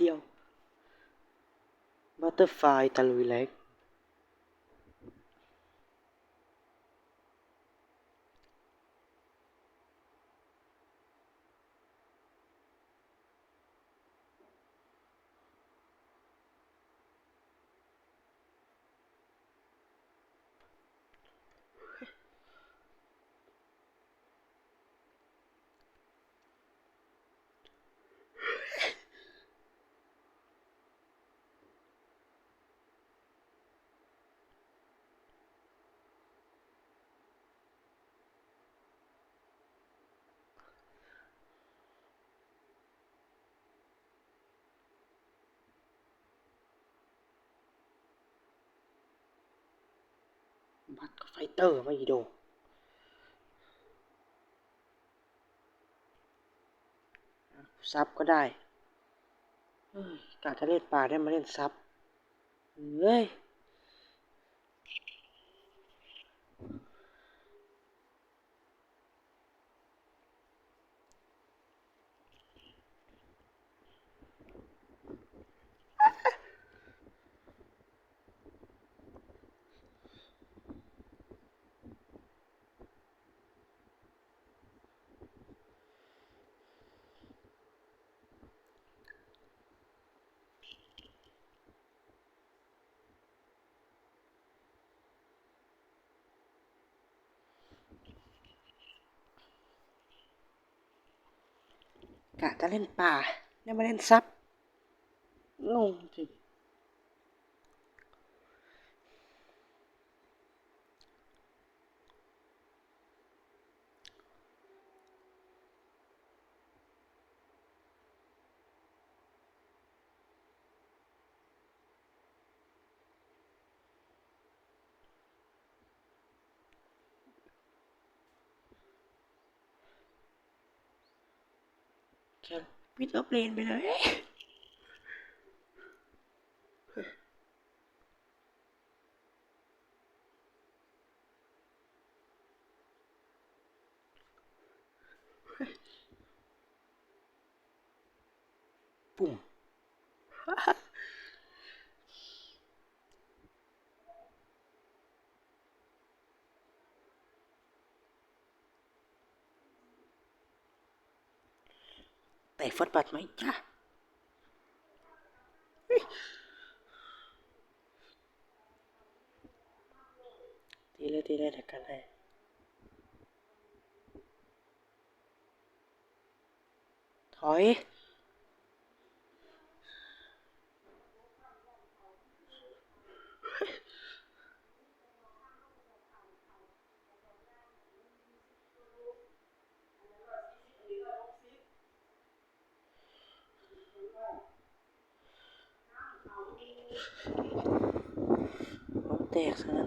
เดียว บัตเตอร์ไฟตะลุยเล็ก บัตก็ไฟเตอร์ไม่โดซับก็ได้เฮ้ยกะจะเล่นป่าได้มาเล่นซับเฮ้ย กะจะเล่นป่าได้มาเล่นซับงงจริง แค่ปิดออฟเลนไปเลยปุ่ม แต่ฟดบัตรไหมจ้าทีเลยทีเลยเดี๋ยวกันให้ถอย เอา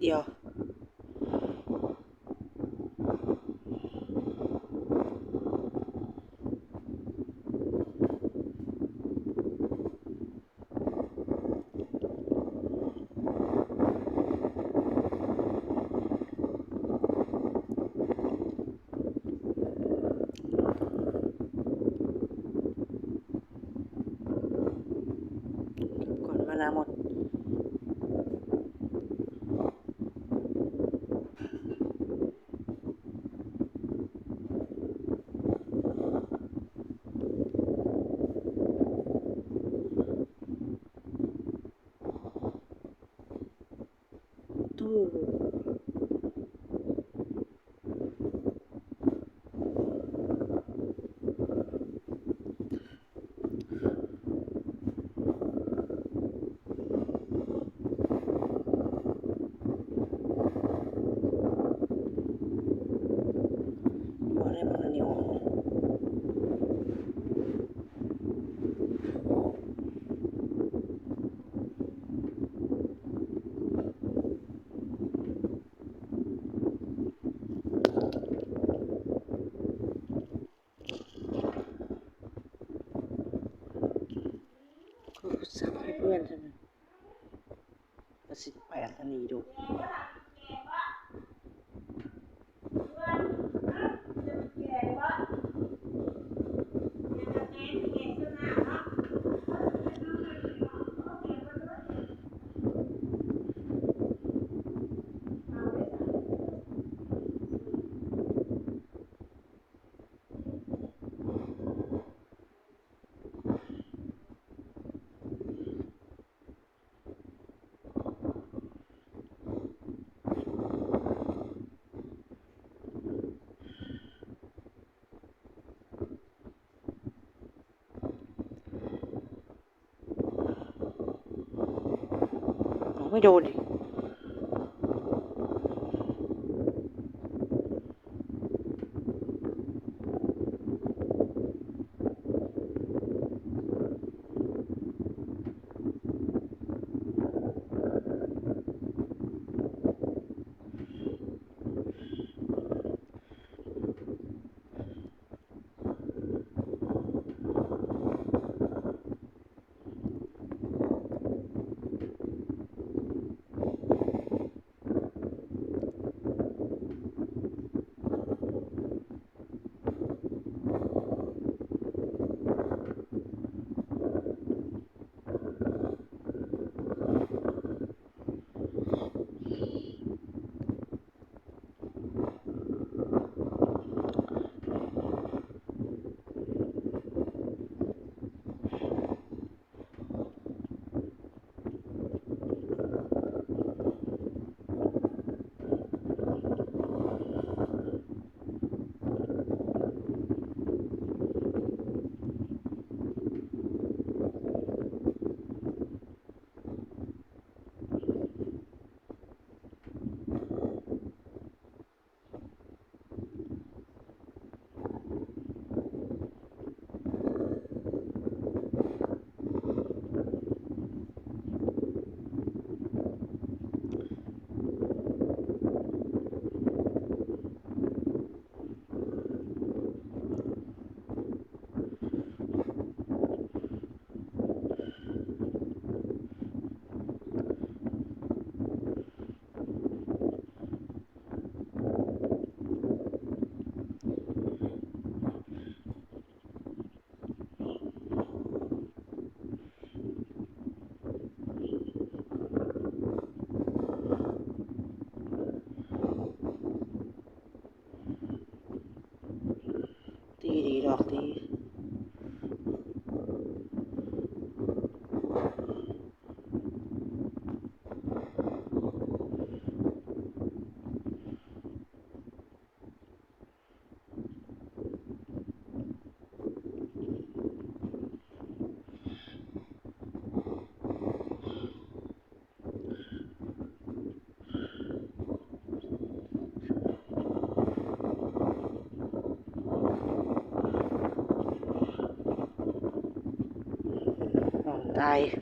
yeah. Thank you. ไม่โดนอีก Bye.